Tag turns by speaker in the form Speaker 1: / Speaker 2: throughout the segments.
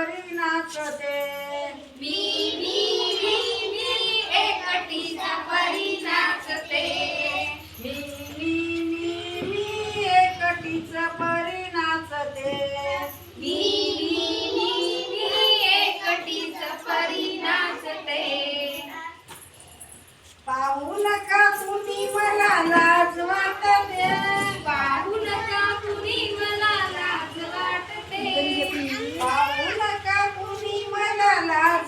Speaker 1: করি না
Speaker 2: প্রতে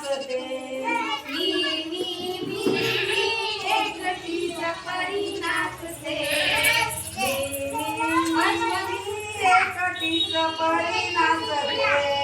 Speaker 2: जागते मी मी
Speaker 1: मी मी एकटीचा परी नाचते.
Speaker 2: मी मी एकटीचा परी नाचते.